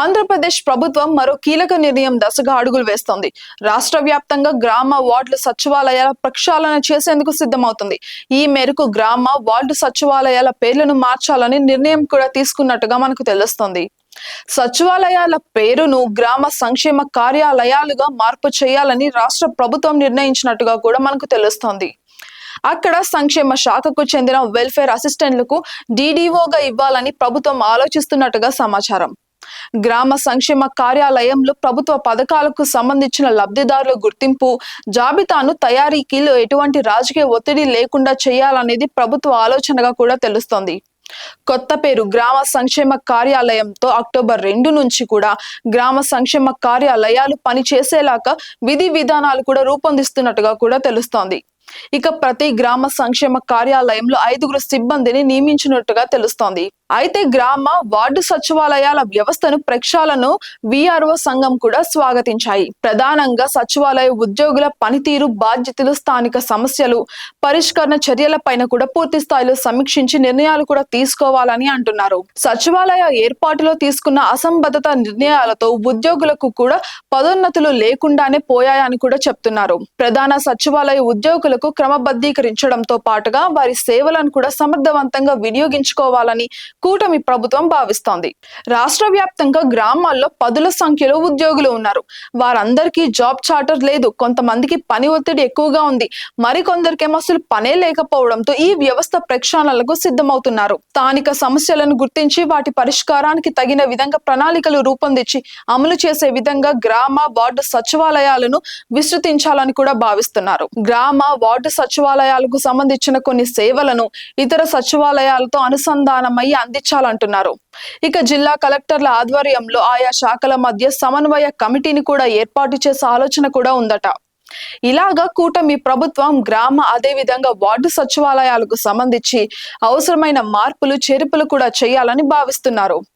ఆంధ్రప్రదేశ్ ప్రభుత్వం మరో కీలక నిర్ణయం దశగా అడుగులు వేస్తోంది. రాష్ట్ర వ్యాప్తంగా గ్రామ వార్డుల సచివాలయాల ప్రక్షాళన చేసేందుకు సిద్ధమవుతుంది. ఈ మేరకు గ్రామ వార్డు సచివాలయాల పేర్లను మార్చాలని నిర్ణయం కూడా తీసుకున్నట్టుగా మనకు తెలుస్తోంది. సచివాలయాల పేరును గ్రామ సంక్షేమ కార్యాలయాలుగా మార్పు చేయాలని రాష్ట్ర ప్రభుత్వం నిర్ణయించినట్టుగా కూడా మనకు తెలుస్తోంది. అక్కడ సంక్షేమ శాఖకు చెందిన వెల్ఫేర్ అసిస్టెంట్లకు డీడీఓగా ఇవ్వాలని ప్రభుత్వం ఆలోచిస్తున్నట్టుగా సమాచారం. గ్రామ సంక్షేమ కార్యాలయంలో ప్రభుత్వ పథకాలకు సంబంధించిన లబ్ధిదారుల గుర్తింపు జాబితాను తయారీకి ఎటువంటి రాజకీయ ఒత్తిడి లేకుండా చేయాలనేది ప్రభుత్వ ఆలోచనగా కూడా తెలుస్తోంది. కొత్త పేరు గ్రామ సంక్షేమ కార్యాలయంతో అక్టోబర్ రెండు నుంచి కూడా గ్రామ సంక్షేమ కార్యాలయాలు పనిచేసేలాగా విధి విధానాలు కూడా రూపొందిస్తున్నట్టుగా కూడా తెలుస్తోంది. ఇక ప్రతి గ్రామ సంక్షేమ కార్యాలయంలో ఐదుగురు సిబ్బందిని నియమించినట్టుగా తెలుస్తోంది. అయితే గ్రామ వార్డు సచివాలయాల వ్యవస్థను ప్రక్షాళను విఆర్ఓ సంఘం కూడా స్వాగతించాయి. ప్రధానంగా సచివాలయ ఉద్యోగుల పనితీరు బాధ్యతలు స్థానిక సమస్యలు పరిష్కరణ చర్యలపైన కూడా పూర్తి స్థాయిలో సమీక్షించి నిర్ణయాలు కూడా తీసుకోవాలని అంటున్నారు. సచివాలయ ఏర్పాటులో తీసుకున్న అసంబద్ధత నిర్ణయాలతో ఉద్యోగులకు కూడా పదోన్నతులు లేకుండానే పోయాయని కూడా చెప్తున్నారు. ప్రధాన సచివాలయ ఉద్యోగులకు క్రమబద్ధీకరించడంతో పాటుగా వారి సేవలను కూడా సమర్థవంతంగా వినియోగించుకోవాలని కూటమి ప్రభుత్వం భావిస్తోంది. రాష్ట్ర వ్యాప్తంగా గ్రామాల్లో పదుల సంఖ్యలో ఉద్యోగులు ఉన్నారు. వారందరికీ జాబ్ చార్టర్ లేదు. కొంతమందికి పని ఒత్తిడి ఎక్కువగా ఉంది. మరికొందరికేమో అసలు పనే లేకపోవడంతో ఈ వ్యవస్థ ప్రక్షాళనలకు సిద్ధమవుతున్నారు. స్థానిక సమస్యలను గుర్తించి వాటి పరిష్కారానికి తగిన విధంగా ప్రణాళికలు రూపొందించి అమలు చేసే విధంగా గ్రామ వార్డు సచివాలయాలను విస్తృతించాలని కూడా భావిస్తున్నారు. గ్రామ వార్డు సచివాలయాలకు సంబంధించిన కొన్ని సేవలను ఇతర సచివాలయాలతో అనుసంధానమై అందించాలంటున్నారు. ఇక జిల్లా కలెక్టర్ల ఆధ్వర్యంలో ఆయా శాఖల మధ్య సమన్వయ కమిటీని కూడా ఏర్పాటు చేసే ఆలోచన కూడా ఉందట. ఇలాగా కూటమి ప్రభుత్వం గ్రామ అదే విధంగా వార్డు సచివాలయాలకు సంబంధించి అవసరమైన మార్పులు చేర్పులు కూడా చేయాలని భావిస్తున్నారు.